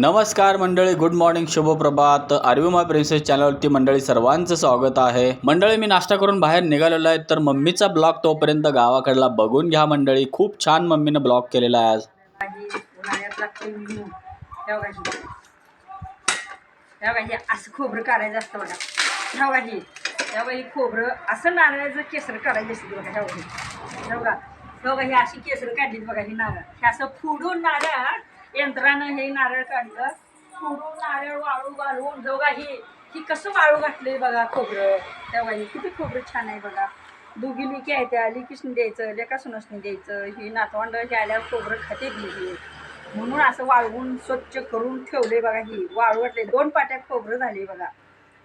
नमस्कार मंडळी good morning शुभप्रभात. आरवी माय प्रिन्सेस चॅनलवरती मंडळी सर्वांचं स्वागत आहे. मंडळी मी नाश्ता करून बाहेर निघालेलो आहे तर मम्मीचा ब्लॉग तोपर्यंत गावाकडला बघून घ्या मंडळी. खूप छान मम्मीनं ब्लॉग केलेला आहे आज. असं खोबरं काढायचं असतं बघा ह्या खोबरं असं नारळाचं केसर काढायचं असतं बघा ह्या भाजी ही अशी केसर काढली बघा ही नारळ हे असं फुडून नारळ यंत्रानं हे नारळ काढलं. फोडून नारळ वाळू घालून बघा ही ही कसं वाळू घातलंय बघा खोबरं. त्या भाजी किती खोबरं छान आहे बघा. दोघी लिकी आहेत त्या लिकीसनी द्यायचं लेका सुनसनी द्यायचं. ही नातवंड आल्यावर खोबरं खाते ही म्हणून असं वाळवून स्वच्छ करून ठेवले बघा ही. वाळू वाटले दोन पाट्यात खोबरं झाले बघा.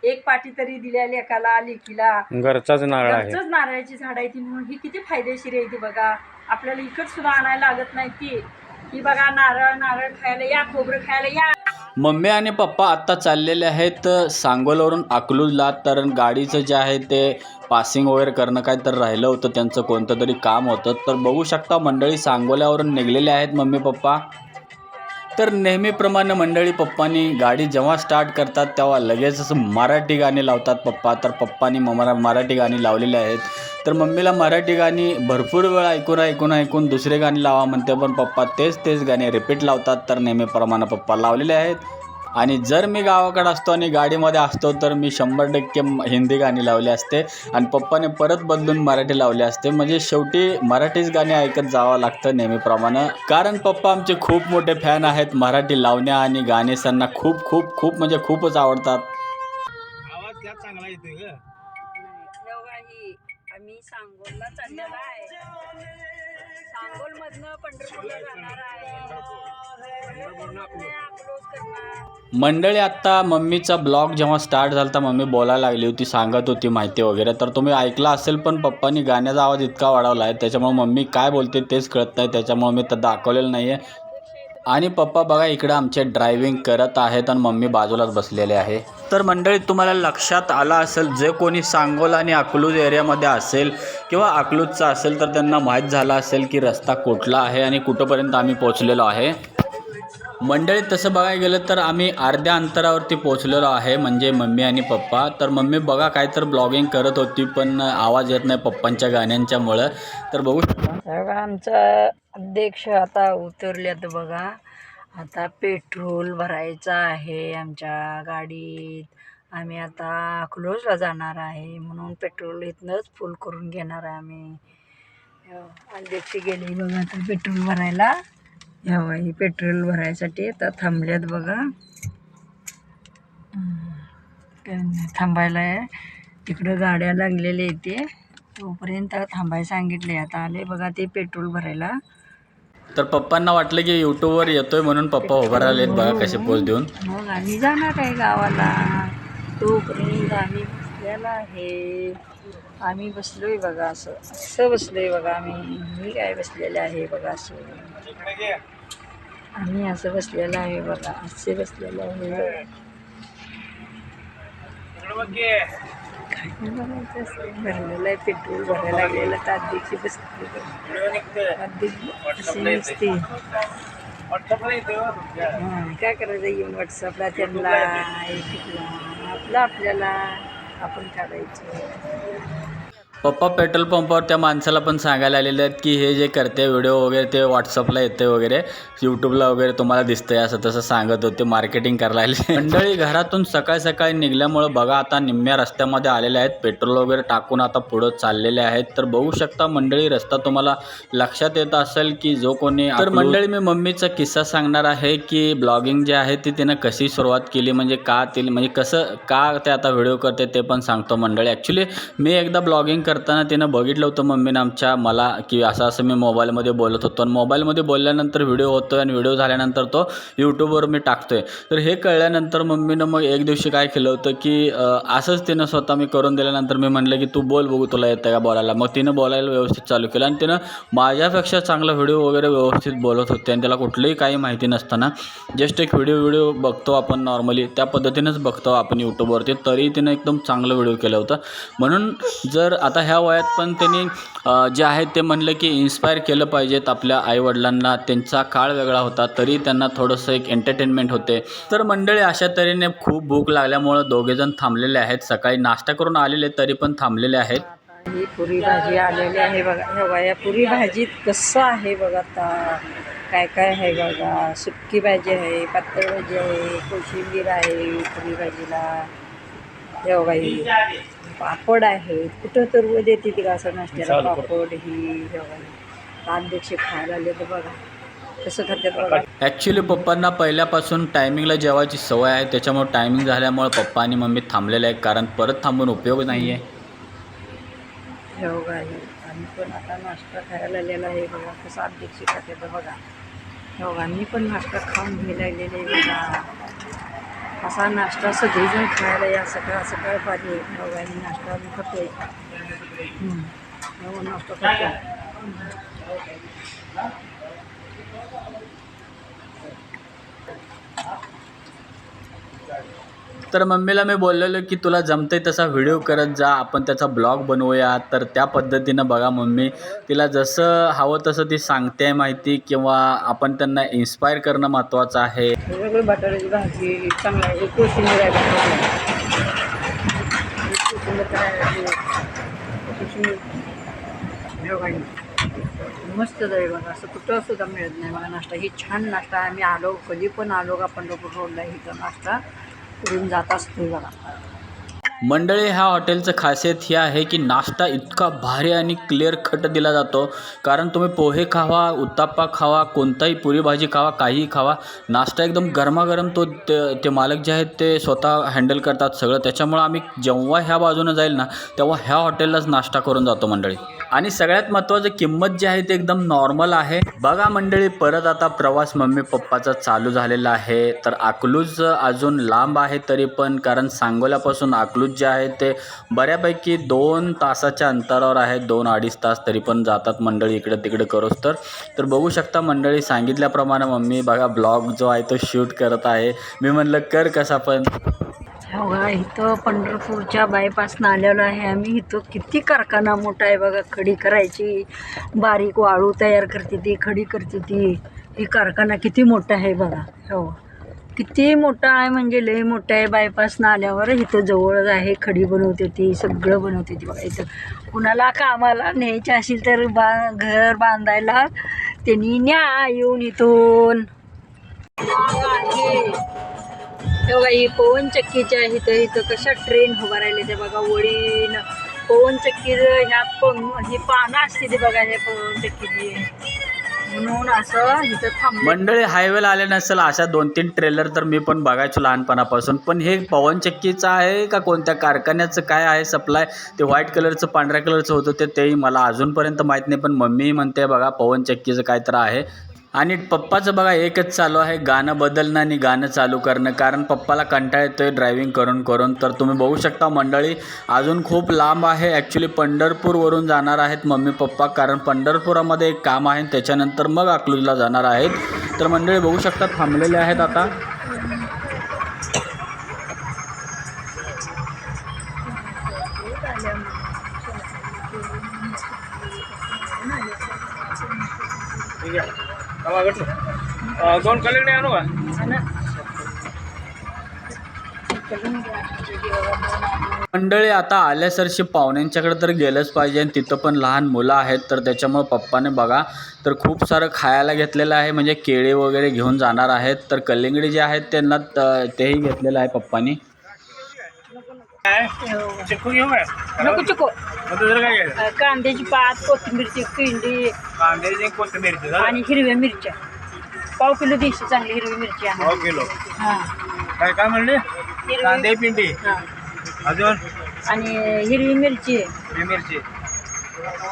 एक पाटी तरी दिल्या लेकाला लिकीला. घरचाच नारळ आहे. घरचंच नारळाची झाड आहे ती म्हणून. ही किती फायदेशीर आहे ती बघा. आपल्याला इकत सुद्धा आणायला लागत नाही ती. ही बघा नारळ नारळ खायला या खोबरं खायला या. मम्मी आणि पप्पा आत्ता चाललेले आहेत सांगोलवरून अकलूजला. तर गाडीचं जे आहे ते पासिंग वगैरे करणं काय तर राहिलं होतं त्यांचं कोणतं तरी काम होतं. तर बघू शकता मंडळी सांगोल्यावरून निघलेले आहेत मम्मी पप्पा. तर नेहमीप्रमाणे मंडळी पप्पांनी गाडी जेव्हा स्टार्ट करतात तेव्हा लगेच असं मराठी गाणी लावतात पप्पा. तर पप्पांनी मरा मराठी गाणी लावलेली आहेत. तर मम्मीला मराठी गाणी भरपूर वेळ ऐकून ऐकून ऐकून दुसरे गाणी लावा म्हणते पण पप्पा तेच तेच गाणे रिपीट लावतात. तर नेहमीप्रमाणे पप्पा लावलेले आहेत. आणि जर मी गावाकडे असतो आणि गाडीमध्ये असतो तर मी शंभर टक्के हिंदी गाणी लावली असते आणि पप्पाने परत बदलून मराठी लावली असते. म्हणजे शेवटी मराठीच गाणी ऐकत जावं लागतं नेहमीप्रमाणे. कारण पप्पा आमचे खूप मोठे फॅन आहेत. मराठी लावण्या आणि गाणे त्यांना खूप खूप खूप म्हणजे खूपच आवडतात. आवाज त्यात चांगला येतोय ग. ही आम्ही सांगोलला चाललेला आहे. सांगोल मधनं पंढरपूरला जाणार आहे. मंडळी आत्ता मम्मीचा ब्लॉग जेव्हा स्टार्ट झाला तर मम्मी बोलायला लागली होती सांगत होती माहिती वगैरे. तर तुम्ही ऐकला असेल पण पप्पांनी गाण्याचा आवाज इतका वाढवला आहे त्याच्यामुळे मम्मी काय बोलते तेच कळत नाही त्याच्यामुळे मी तर दाखवलेलं नाही आहे आणि पप्पा बघा इकडे आमचे ड्रायव्हिंग करत आहेत आणि मम्मी बाजूलाच बसलेले आहे. तर मंडळी तुम्हाला लक्षात आला असेल जे कोणी सांगोल आणि अकलूज एरियामध्ये असेल किंवा अकलूजचा असेल तर त्यांना माहीत झाला असेल की रस्ता कुठला आहे आणि कुठंपर्यंत आम्ही पोचलेलो आहे. मंडळी तसं बघायला गेलं तर आम्ही अर्ध्या अंतरावरती पोचलेलो आहे म्हणजे मम्मी आणि पप्पा. तर मम्मी बघा काय तर ब्लॉगिंग करत होती पण आवाज येत नाही पप्पांच्या गाण्यांच्यामुळं. तर बघू शकता. आमचा अध्यक्ष आता उतरल्यात बघा. आता पेट्रोल भरायचं आहे आमच्या गाडीत. आम्ही आता अकलोजला जाणार आहे म्हणून पेट्रोल इथनंच फुल करून घेणार आहे आम्ही. अध्यक्ष गेले बघा आता पेट्रोल भरायला. हो ही पेट्रोल भरायसाठी आता थांबल्यात बघा. थांबायला तिकडं गाड्या लागलेल्या इथे तोपर्यंत थांबायला सांगितले आता आले बघा ते पेट्रोल भरायला. तर पप्पांना वाटलं की यूट्यूबवर येतोय म्हणून पप्पा उभं राहिलेत बघा कसे पोच देऊन. मग आम्ही जाणार आहे गावाला. तोपर्यंत आम्ही बसलेला आहे. आम्ही बसलोय बघा असं. असं बसलोय बघा आम्ही. मी काय बसलेले आहे बघा असं. आम्ही असं बसलेलं आहे बघा असे बसलेलं आहे. भरलेलं आहे पेट्रोल भरायला लागलेलं तर अध्यक्ष बसते व्हिडिओ निघतोय अध्यक्ष हां काय करायचं? येऊन व्हॉट्सअपला त्यांना युट्यूबला आपलं आपल्याला आपण काढायचं. पप्पा पेट्रोल पंपावर त्या माणसाला पण सांगायला आलेले आहेत की हे जे करते व्हिडिओ वगैरे ते व्हॉट्सअपला येते वगैरे यूट्यूबला वगैरे तुम्हाला दिसतंय असं तसं सांगत होते मार्केटिंग करायला आले मंडळी घरातून सकाळी सकाळी निघल्यामुळं बघा आता निम्म्या रस्त्यामध्ये आलेले आहेत पेट्रोल वगैरे टाकून आता पुढं चाललेले आहेत. तर बघू शकता मंडळी रस्ता तुम्हाला लक्षात येत असेल की जो कोणी तर मंडळी मी मम्मीचा किस्सा सांगणार आहे की ब्लॉगिंग जे आहे ती तिनं कशी सुरुवात केली म्हणजे का ती म्हणजे कसं का ते आता व्हिडिओ करते ते पण सांगतो मंडळी. ॲक्च्युली मी एकदा ब्लॉगिंग करताना तिनं बघितलं होतं मम्मीनं आमच्या मला की असं असं मी मोबाईलमध्ये बोलत होतो. आणि मोबाईलमध्ये बोलल्यानंतर व्हिडिओ होतो आणि व्हिडिओ झाल्यानंतर तो यूट्यूबवर मी टाकतो आहे तर हे कळल्यानंतर मम्मीनं मग एक दिवशी काय केलं होतं की असंच तिनं स्वतः मी करून दिल्यानंतर मी म्हटलं की तू बोल बघू तुला येतं का बोलायला. मग तिनं बोलायला व्यवस्थित चालू केलं आणि तिनं माझ्यापेक्षा चांगला व्हिडिओ वगैरे व्यवस्थित बोलत होते आणि त्याला कुठलंही काही माहिती नसताना जस्ट एक व्हिडिओ व्हिडिओ बघतो आपण नॉर्मली त्या पद्धतीनंच बघतो आपण यूट्यूबवरती तरी तिनं एकदम चांगलं व्हिडिओ केलं होतं. म्हणून जर आता ह्या वयात पण त्यांनी जे आहे ते म्हणलं की इन्स्पायर केलं पाहिजेत आपल्या आईवडिलांना. त्यांचा काळ वेगळा होता तरी त्यांना थोडंसं एक एंटरटेनमेंट होते. तर मंडळी अशा तऱ्हेने खूप भूक लागल्यामुळं दोघेजण थांबलेले आहेत. सकाळी नाश्ता करून आलेले तरी पण थांबलेले आहेत. ही पुरी भाजी आलेली आहे बघा. हे बघा या पुरी भाजीत कसं आहे बघा आता. काय काय आहे बघा. सुक्की भाजी आहे पातळ भाजी आहे कोशिंबीर आहे पुरी भाजीला. हे ही पापड आहे. कुठं तर देते ती का असं नाश्त्याला पापड ही बघा अध्यक्ष खायला आले तर बघा. कसं खात्यात बघा. ॲक्च्युली पप्पांना पहिल्यापासून टायमिंगला जेवायची सवय आहे. त्याच्यामुळे टायमिंग झाल्यामुळे पप्पा आणि मम्मी थांबलेले आहे कारण परत थांबून उपयोग नाही आहे आम्ही पण आता नाश्ता खायला आलेला आहे. बघा कसं अध्यक्ष खात्यात बघा. मी पण नाश्ता खाऊन घ्यायला गेलेले आहे. बघा असा नाश्ता सगळीजण खायला या सकाळ सकाळ पाहिजे हे नाश्ता मी खातोय. नाश्ता करतो तर मम्मीला मी बोललेलो की तुला जमतंय तसा व्हिडिओ करत जा आपण त्याचा ब्लॉग बनवूया तर त्या पद्धतीनं बघा मम्मी तिला जसं हवं तसं ती सांगते माहिती किंवा आपण त्यांना इन्स्पायर करणं महत्त्वाचं आहे. बटाट्याची भाजी कोशिंबीर आहे मस्त जाईल बघा असं कुठं सुद्धा मिळत नाही. मला नाश्ता ही छान नाश्ता आहे. आम्ही आलो कधी पण आलो का पंढरपूर रोडला इथं नाश्ता. करून जात असतो बघा. मंडळी ह्या हॉटेलचं खासियत ही आहे की नाश्ता इतका भारी आणि क्लिअर खट दिला जातो. कारण तुम्ही पोहे खावा उत्ताप्पा खावा कोणताही पुरी भाजी खावा काहीही खावा नाश्ता एकदम गरमागरम तो ते ते मालक जे आहेत ते स्वतः हँडल करतात सगळं. त्याच्यामुळं आम्ही जेव्हा ह्या बाजूनं जाईल ना तेव्हा ह्या हॉटेललाच नाश्ता करून जातो मंडळी. आणि सगळ्यात महत्त्वाचं किंमत जी आहे ती एकदम नॉर्मल आहे. बघा मंडळी परत आता प्रवास मम्मी पप्पाचा चालू झालेला आहे. तर अकलूज अजून लांब आहे तरी पण कारण सांगोल्यापासून अकलूज जे आहे ते बऱ्यापैकी दोन तासाच्या अंतरावर आहे दोन अडीच तास तरी पण जातात मंडळी इकडं तिकडं करोस तर. तर बघू शकता मंडळी सांगितल्याप्रमाणे मम्मी बघा ब्लॉग जो आहे तो शूट करत आहे. मी म्हणलं कर कसा पण. हो बघा इथं पंढरपूरच्या बायपासनं आलेलो आहे आम्ही. इथं किती कारखाना मोठा आहे बघा. खडी करायची बारीक वाळू तयार करते ती खडी करते ती. ही कारखाना किती मोठा आहे बघा. हो. किती मोठा आहे म्हणजे लय मोठा आहे. बायपासनं आल्यावर इथं जवळच आहे. खडी बनवते ती सगळं बनवते ती बघा इथं. कुणाला कामाला न्यायची असेल तर बा घर बांधायला त्यांनी न्या येऊन इथून. हे बघा ही पवनचक्कीच्या इथं इथं कशा ट्रेन उभा राहिले ते बघा वळीन पवनचक्की ह्या पण ही पानं असते ते बघा ह्या पवनचक्कीची म्हणून असं इथं थांब मंडळी हायवेला आले नसेल अशा दोन तीन ट्रेलर तर मी पण बघायचो लहानपणापासून. पण हे पवनचक्कीचं आहे का कोणत्या कारखान्याचं काय आहे सप्लाय ते व्हाईट कलरचं पांढऱ्या कलरचं होतं ते तेही मला अजूनपर्यंत माहीत नाही पण मम्मी म्हणते बघा पवनचक्कीचं काय तर आहे. आणि पप्पाचं बघा एकच चालू आहे. गाणं बदलणं आणि गाणं चालू करणं. कारण पप्पाला कंटाळ येतोय ड्रायव्हिंग करून करून. तर तुम्ही बघू शकता मंडळी अजून खूप लांब आहे. ॲक्च्युली पंढरपूरवरून जाणार आहेत मम्मी पप्पा. कारण पंढरपुरामध्ये एक काम आहे त्याच्यानंतर मग अकलूजला जाणार आहेत. तर मंडळी बघू शकता थांबलेले आहेत आता. अं, दोन कलेक्ट आणू का? मंडळी आता आल्यासरशी पाहुण्यांच्याकडे तर गेलंच पाहिजे आणि तिथं पण लहान मुलं आहेत तर त्याच्यामुळे पप्पाने बघा तर खूप सारं खायला घेतलेलं आहे म्हणजे केळी वगैरे घेऊन जाणार आहेत तर कलिंगडी जे आहेत त्यांना तेही घेतलेलं आहे पप्पानी. कांद्याची पात कोथिंबीरची पिंडी कांद्याची कोथिंबीरची आणि हिरव्या मिरच्या. पाव किलो देशी चांगली हिरवी मिरची आहे. पाव किलो. हां. काय काय म्हणले? हिरवी. कांदे पिंडी. हां. अजून? आणि हिरवी मिरची. ही मिरची.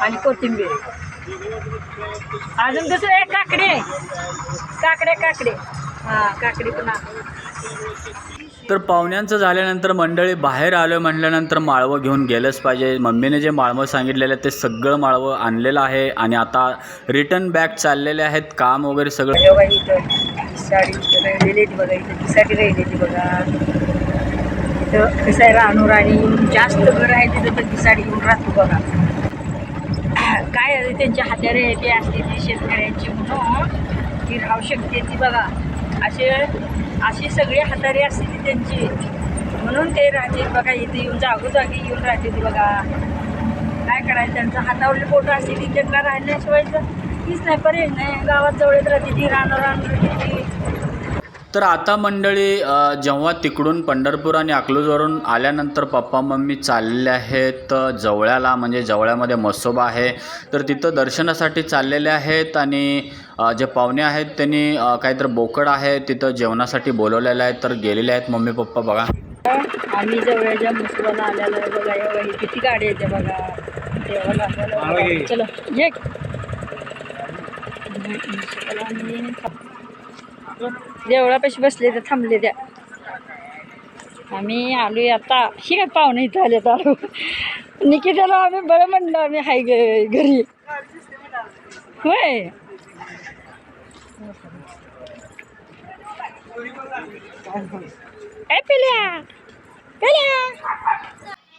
आणि कोथिंबीर. अजून दुसरं एक काकडे. काकडे काकडे. हां काकडी पण आहे. तर पाहुण्यांचं झाल्यानंतर मंडळी बाहेर आलो म्हटल्यानंतर माळवं घेऊन गेलंच पाहिजे. मम्मीने जे माळवं सांगितलेलं आहे ते सगळं माळवं आणलेलं आहे आणि आता रिटर्न बॅक चाललेले आहेत काम वगैरे सगळं. जास्त घर आहे तिथं तर साडी घेऊन राहतो बघा. काय त्यांच्या हात्यारे ते असते ती शेतकऱ्यांची म्हणून ती राहू शकते ती बघा. असे अशी सगळी हातारी असते त्यांची. म्हणून ते राहते बघा इथे येऊन जागोजागी येऊन राहते ती बघा. काय करायचं? त्यांचं हातावरली फोटो असते ती त्यांना राहिल्याशिवाय तीच नाही. पर्याय नाही. गावात जवळच राहते ती राहणार राहणार तर आता मंडळी जेव्हा तिकडून पंढरपूर आणि अकलूजवरून आल्यानंतर पप्पा मम्मी चाललेले आहेत जवळ्याला म्हणजे जवळ्यामध्ये मसोबा आहे. तर तिथं दर्शनासाठी चाललेले आहेत आणि जे पाहुणे आहेत त्यांनी काहीतरी बोकड आहे तिथं जेवणासाठी बोलवलेलं आहे तर गेलेले आहेत मम्मी पप्पा बघा. आम्ही जवळच्या मुसलाला आलेलो आहे बघा एवढा ही किती गाडी येते बघा. देवाला. चलो ये. देवळापाशी बसले ते थांबले त्या आम्ही आलोय आता. ही काय पाहुणे इथं आले आलो निकिताला आम्ही बरं म्हणलं आम्ही हाय ग- घरी. होय.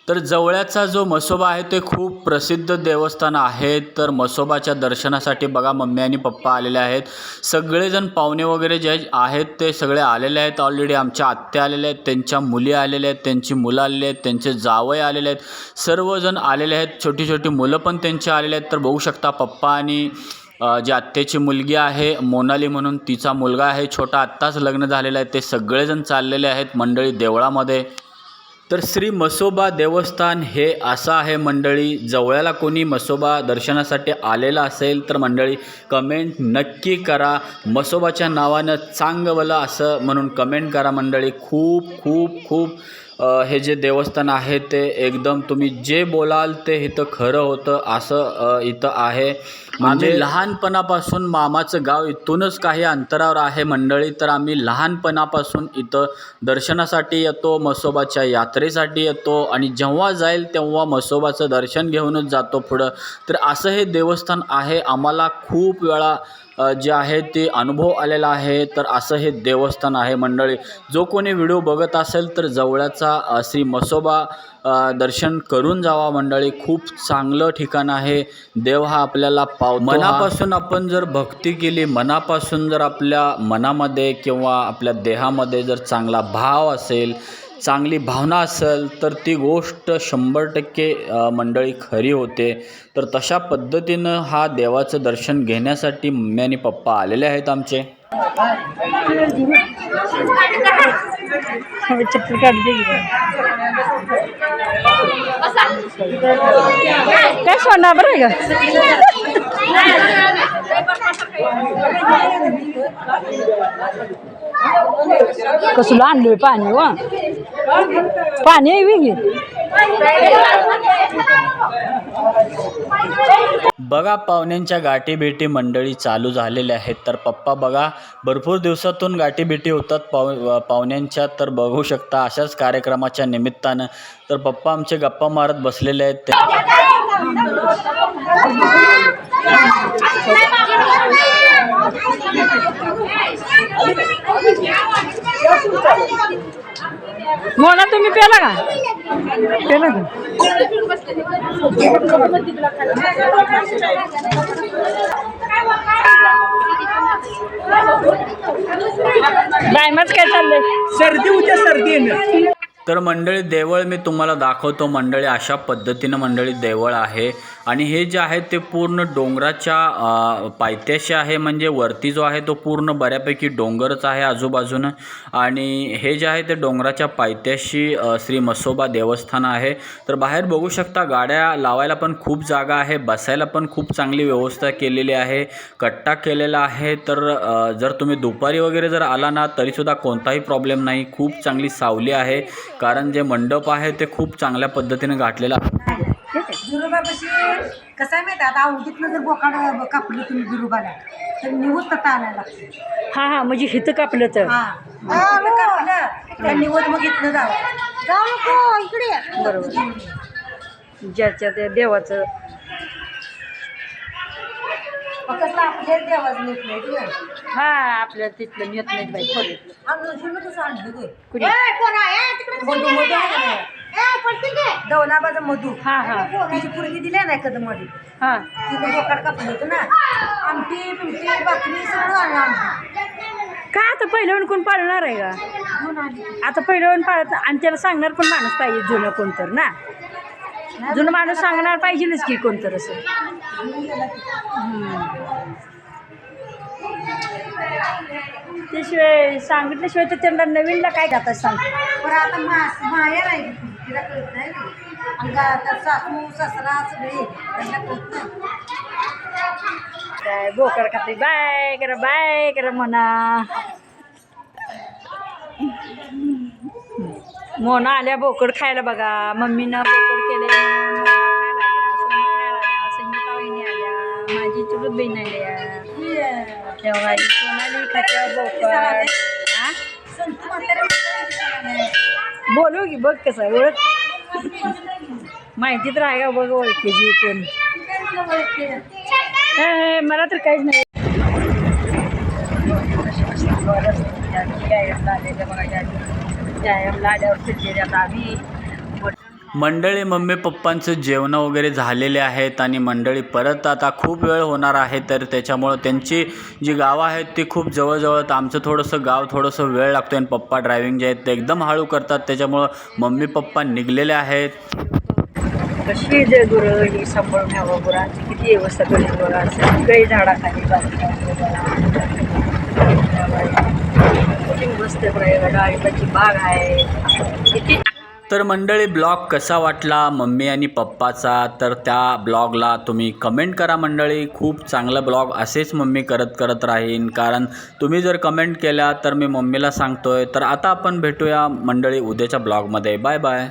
तर जवळ्याचा जो मसोबा आहे ते खूप प्रसिद्ध देवस्थान आहे. तर मसोबाच्या दर्शनासाठी बघा मम्मी आणि पप्पा आलेले आहेत. सगळेजण पाहुणे वगैरे जे आहेत ते सगळे आलेले आहेत ऑलरेडी आमच्या आत्या आलेल्या आहेत त्यांच्या मुली आलेल्या आहेत त्यांची मुलं आलेली आहेत त्यांचे जावई आलेले आहेत. सर्वजण आलेले आहेत. छोटी छोटी मुलं पण त्यांची आलेले आहेत. तर बघू शकता पप्पा आणि जी आत्याची मुलगी आहे मोनाली म्हणून तिचा मुलगा आहे छोटा आत्ताच लग्न झालेलं आहे ते सगळेजण चाललेले आहेत मंडळी देवळामध्ये. तर श्री मसोबा देवस्थान हे असं आहे मंडळी जवळ्याला कोणी मसोबा दर्शनासाठी आलेलं असेल तर मंडळी कमेंट नक्की करा. मसोबाच्या नावानं चांगवलं असं म्हणून कमेंट करा मंडळी. खूप खूप खूप हे जे देवस्थान आहे ते एकदम तुम्ही जे बोलाल ते इथं खरं होतं असं इथं आहे. म्हणजे लहानपणापासून मामाचं गाव इथूनच काही अंतरावर आहे मंडळी तर आम्ही लहानपणापासून इथं दर्शनासाठी येतो मसोबाच्या यात्रेसाठी येतो आणि जेव्हा जाईल तेव्हा मसोबाचं दर्शन घेऊनच जातो पुढं. तर असं हे देवस्थान आहे आम्हाला खूप वेळा जे आहे ते अनुभव आलेला आहे. तर असं हे देवस्थान आहे मंडळी. जो कोणी व्हिडिओ बघत असेल तर जवळचा श्री मसोबा दर्शन करून जावा मंडळी. खूप चांगलं ठिकाण आहे. देव हा आपल्याला पाव मनापासून आपण जर भक्ती केली मनापासून जर आपल्या मनामध्ये किंवा आपल्या देहामध्ये जर चांगला भाव असेल चांगली भावना असेल तर ती गोष्ट शंभर टक्के मंडळी खरी होते. तर तशा पद्धतीनं हा देवाचं दर्शन घेण्यासाठी मम्मी आणि पप्पा आलेले आहेत आमचे. काय सोडणार बरं आहे का? कसलं आणलोय पाणी व पाणी आहे बघा पाहुण्यांच्या गाठीभेटी मंडळी चालू झालेल्या आहेत. तर पप्पा बघा भरपूर दिवसातून गाठीभेटी होतात पाहु पाहुण्यांच्या. तर बघू शकता अशाच कार्यक्रमाच्या निमित्तानं. तर पप्पा आमचे गप्पा मारत बसलेले आहेत. ते मोना तुम्ही पेला का? पेला का? काय चाललंय? सर्दी उद्या सर्दी तर मंडळी देवळ मी तुम्हाला दाखवतो. मंडळी अशा पद्धतीनं मंडळी देवळ आहे. आणि हे जे आहे ते पूर्ण डोंगराच्या पायथ्याशी आहे. म्हणजे वरती जो आहे तो पूर्ण बऱ्यापैकी डोंगरच आहे आजूबाजूनं. आणि हे जे आहे ते डोंगराच्या पायथ्याशी श्री मसोबा देवस्थान आहे. तर बाहेर बघू शकता गाड्या लावायला पण खूप जागा आहे. बसायला पण खूप चांगली व्यवस्था केलेली आहे. कट्टा केलेला आहे. तर जर तुम्ही दुपारी वगैरे जर आला ना तरीसुद्धा कोणताही प्रॉब्लेम नाही. खूप चांगली सावली आहे. कारण जे मंडप आहे ते खूप चांगल्या पद्धतीने गाठलेलं आहे. गुरुबापाशी कसं आहे माहिती आहे, आता आवडीतलं जर बोकाड कापलं तुम्ही गुरुबाला तर निवत तटा आणायला लागते हा हा म्हणजे हिथं कापलं तर. हा. मग तिथं कापलं त्या निवत मग इथनं जावं. जाऊ नको इकडे. बरोबर. ज्याच्या त्या देवाचं कसं आपल्या देवाच नेत नाही तुला हा आपल्या तिथलं नेत नाही बाई आम्ही शिवलं कसं आणलं? कुणी कोण आहे? का? नाही? दौलाबाचा मधू. हा हा. तिची पुरगी दिल्या नाही कदममध्ये हा. तिथं बोकाड कापलं होतं ना. आमटी पिमटी भाकरी सगळं आणलं काय आता पहिलं कोण पाळणार आहे का आता पहिलं पाळत. आणि त्याला सांगणार पण माणूस पाहिजे जुनं कोणतर ना. जुनं माणूस सांगणार पाहिजेच की कोणतर असं. त्याशिवाय सांगितल्याशिवाय तर त्यांना नवीनला काय जातात सांग आता नाही तिला कळत नाही आणि गा- तर सासू सासरा सगळे त्यांना कळत नाही काय बोकड खाते बाय करा बाय करा म्हणा. मोना आल्या बोकड खायला बघा. मम्मीनं बोकड केले आल्या, संगीता वहिनी आल्या. माझी चुलत बहीण आल्या तेव्हा सोनाली खात्या बोकड. बोलू की बघ कसं ओळख माहिती तर आहे का बघ ओळखीची कोण. मला तर काहीच नाही. मंडळी मम्मी पप्पांचं जेवणं वगैरे झालेले आहेत आणि मंडळी परत आता खूप वेळ होणार आहे तर त्याच्यामुळं त्यांची जी गावं आहेत ती खूप जवळजवळ आहेत. आमचं थोडंसं गाव थोडंसं वेळ लागतो आणि पप्पा ड्रायव्हिंग जे आहेत ते एकदम हळू करतात. त्याच्यामुळं मम्मी पप्पा निघलेले आहेत. कशी जे गुरं ही सांभाळून घ्यावं गुरांची किती व्यवस्था करेल बघा. सगळी झाडाखाली बाजूला मस्त डाळिंबाची बाग आहे तर मंडळी ब्लॉग कसा वाटला? मम्मी आणि पप्पाचा? तर त्या ब्लॉगला तुम्ही कमेंट करा मंडळी. खूप चांगला ब्लॉग असेच मम्मी करत करत राहीन. कारण तुम्ही जर कमेंट केल्या तर मी मम्मीला सांगतोय. तर आता आपण भेटूया मंडळी उद्याच्या ब्लॉगमध्ये. Bye bye.